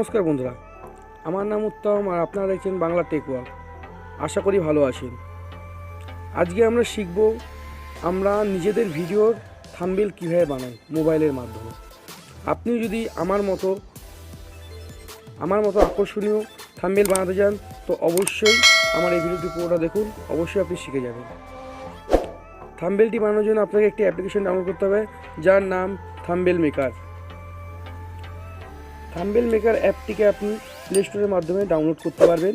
নমস্কার বন্ধুরা, আমার নাম উত্তম আর আপনারা দেখছেন বাংলা টেক ওয়ার্ক আশা করি ভালো আছেন। আজকে আমরা শিখব আমরা নিজেদের ভিডিওর থাম্বেল কীভাবে বানাই মোবাইলের মাধ্যমে। আপনি যদি আমার মতো আমার মতো আকর্ষণীয় থাম্বেল বানাতে চান, তো অবশ্যই আমার এই ভিডিওটি পুরোটা দেখুন, অবশ্যই আপনি শিখে যাবেন। থাম্বেলটি বানানোর জন্য আপনাকে একটি অ্যাপ্লিকেশন ডাউনলোড করতে হবে, যার নাম থাম্বেল মেকার। থাম্বেল মেকার অ্যাপটিকে আপনি প্লে স্টোরের মাধ্যমে ডাউনলোড করতে পারবেন।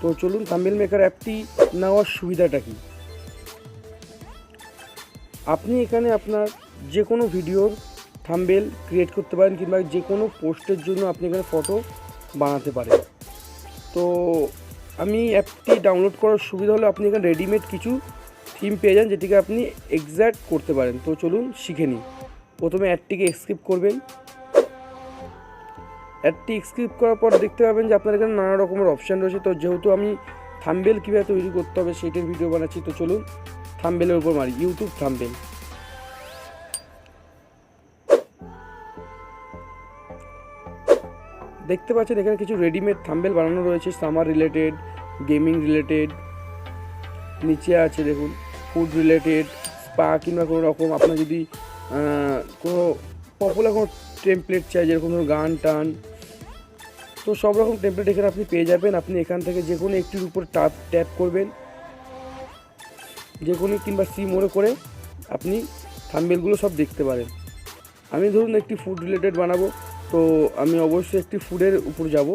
তো চলুন থাম্বেল মেকার অ্যাপটি নেওয়ার সুবিধাটা কী? আপনি এখানে আপনার যে কোনো ভিডিওর থাম্বেল ক্রিয়েট করতে পারেন কিংবা যে কোনো পোস্টের জন্য আপনি এখানে ফটো বানাতে পারেন। তো আমি অ্যাপটি ডাউনলোড করার সুবিধা হলো আপনি এখানে রেডিমেড কিছু থিম পেয়ে যান যেটিকে আপনি এক্স্যাক্ট করতে পারেন। তো চলুন শিখে নিই। প্রথমে অ্যাডটিকে স্ক্রিপ্ট করবেন। অ্যাডটি স্ক্রিপ্ট করার পর দেখতে পাবেন যে আপনার এখানে নানা রকমের অপশান রয়েছে। তো যেহেতু আমি থাম্বেল কীভাবে তৈরি করতে হবে সেটার ভিডিও বানাচ্ছি, তো চলুন থাম্বেলের উপর মারি। YouTube thumbnail. দেখতে পাচ্ছেন এখানে কিছু রেডিমেড থাম্বেল বানানো রয়েছে। সামার রিলেটেড গেমিং রিলেটেড নিচে আছে দেখুন ফুড রিলেটেড স্পা কিংবা কোনো রকম। আপনার যদি কোনো পপুলার কোনো টেমপ্লেট চাই, যেরকম ধরুন গান টান তো সব রকম টেমপ্লেট এখানে আপনি পেয়ে যাবেন। আপনি এখান থেকে যে কোনো একটির উপর টাপ ট্যাপ করবেন। যে কোনো কিংবা সি মোড়ে করে আপনি থাম্বেলগুলো সব দেখতে পারেন। আমি ধরুন একটি ফুড রিলেটেড বানাবো, তো আমি অবশ্যই একটি ফুডের উপর যাব।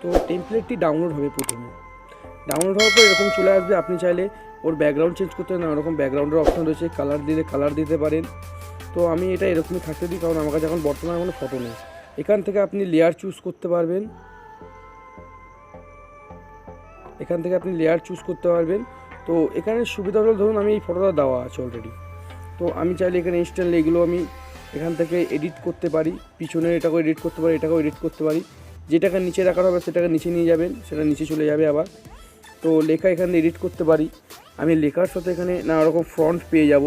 তো টেমপ্লেটটি ডাউনলোড হবে প্রথমে। ডাউনলোড হওয়ার পর এরকম চলে আসবে। আপনি চাইলে ওর ব্যাকগ্রাউন্ড চেঞ্জ করতে নানা রকম ব্যাকগ্রাউন্ডের অপশন রয়েছে। কালার দিলে কালার দিতে পারেন। তো আমি এটা এরকমই থাকতে দিই, কারণ আমার কাছে এখন বর্তমানে কোনো ফটো নেই। এখান থেকে আপনি লেয়ার চুজ করতে পারবেন। এখান থেকে আপনি লেয়ার চুজ করতে পারবেন। তো এখানে সুবিধা হলো, ধরুন আমি এই ফটোটা দেওয়া আছে অলরেডি তো আমি চাইলে এখানে ইনস্ট্যান্টলি এগুলো আমি এখান থেকে এডিট করতে পারি। পিছনে এটাকেও এডিট করতে পারি এটাকেও এডিট করতে পারি। যেটাকে নিচে রাখার হবে, সেটাকে নিচে নিয়ে যাবেন, সেটা নিচে চলে যাবে আবার। তো লেখা এখানে এডিট করতে পারি। আমি লেখার সাথে এখানে নানা রকম ফ্রন্ট পেয়ে যাব।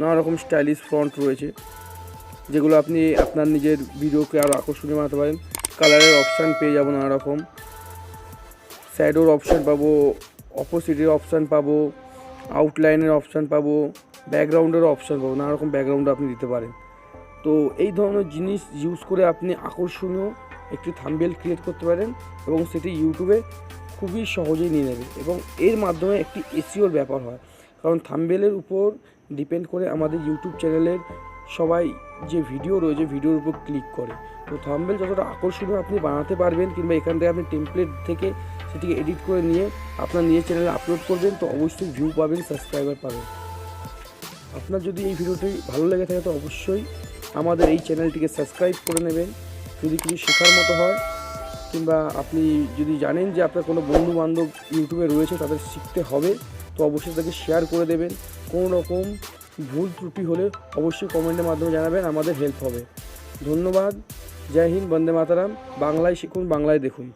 নানা রকম স্টাইলিশ ফ্রন্ট রয়েছে, যেগুলো আপনি আপনার নিজের ভিডিওকে আরও আকর্ষণীয় বানাতে পারেন। কালারের অপশান পেয়ে যাব নানা রকম শ্যাডোর অপশান পাবো অপোজিটের অপশান পাবো আউটলাইনের অপশান পাবো ব্যাকগ্রাউন্ডেরও অপশান পাবো নানা রকম ব্যাকগ্রাউন্ড আপনি দিতে পারেন। তো এই ধরনের জিনিস ইউজ করে আপনি আকর্ষণীয় একটি থাম্বেল ক্রিয়েট করতে পারেন এবং সেটি ইউটিউবে খুবই সহজেই নিয়ে নেবে এবং এর মাধ্যমে একটি এসিওর ব্যাপার হয়। কারণ থাম্বেলের উপর ডিপেন্ড করে আমাদের ইউটিউব চ্যানেলের সবাই যে ভিডিও রয়েছে, ভিডিওর উপর ক্লিক করে। তো থাম্বেল যতটা আকর্ষণীয় আপনি বানাতে পারবেন কিংবা এখান থেকে আপনি টেমপ্লেট থেকে সেটিকে এডিট করে নিয়ে আপনার নিজের চ্যানেলে আপলোড করবেন, তো অবশ্যই ভিউ পাবেন সাবস্ক্রাইবার পাবেন। আপনার যদি এই ভিডিওটি ভালো লেগে থাকে, তো অবশ্যই আমাদের এই চ্যানেলটিকে সাবস্ক্রাইব করে নেবেন। যদি কিছু শেখার মতো হয়, কিংবা আপনি যদি জানেন যে আপনার কোনো বন্ধু বান্ধব ইউটিউবে রয়েছে, তাদের শিখতে হবে তো অবশ্যই তাকে শেয়ার করে দেবেন। কোনো রকম ভুল ত্রুটি হলে অবশ্যই কমেন্টের মাধ্যমে জানাবেন, আমাদের হেল্প হবে। ধন্যবাদ। জয় হিন্দ, বন্দে মাতারাম। বাংলায় শিখুন, বাংলায় দেখুন।